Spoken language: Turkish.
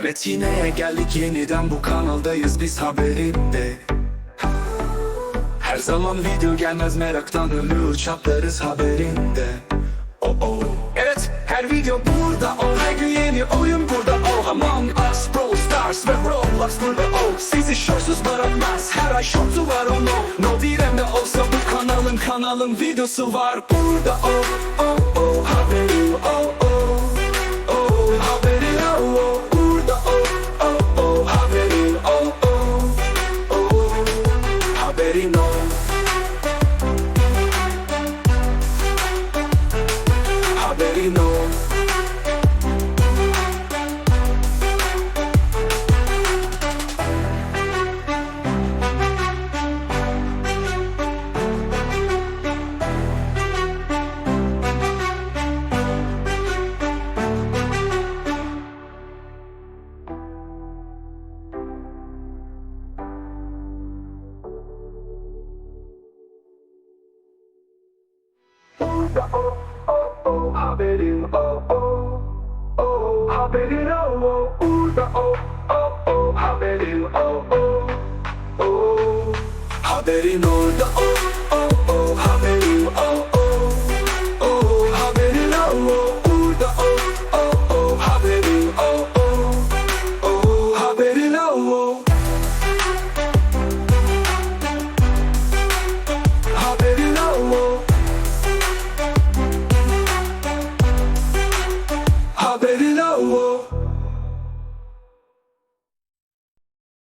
Evet yine geldik yeniden bu kanaldayız. Biz haberinde. Her zaman video gelmez meraktan ölür çatlarız haberinde. Oh oh. Evet her video burada. Oh Her gün yeni oyun burada. Oh Among Us, Brawl Stars ve Roblox burada. Oh Sizi şoksuz bırakmaz. Her ay şortu var oh no No direm de olsa bu kanalın kanalın videosu var burada. Oh oh oh Haberin you know. Haberin oh oh oh. Haberin oh oh burada oh oh oh. Haberin oh oh oh. Haberin orada oh